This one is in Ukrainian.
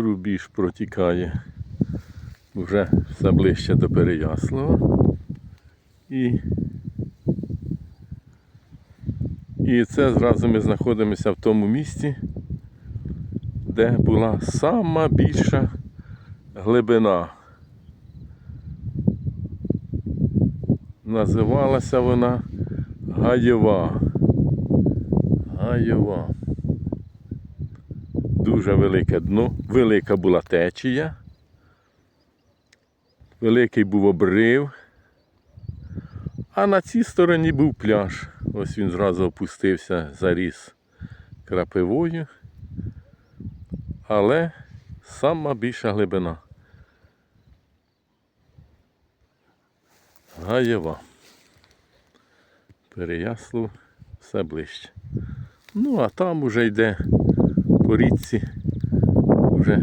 рубіж протікає вже все ближче до Переяслава. І, і це зразу ми знаходимося в тому місці, де була сама більша глибина. Називалася вона Гаєва. Гаєва. Дуже велике дно, велика була течія, великий був обрив, а на цій стороні був пляж. Ось він зразу опустився, заріс крапивою, але сама більша глибина. Гаєва. Переяслав все ближче. Ну, а там уже йде по річці вже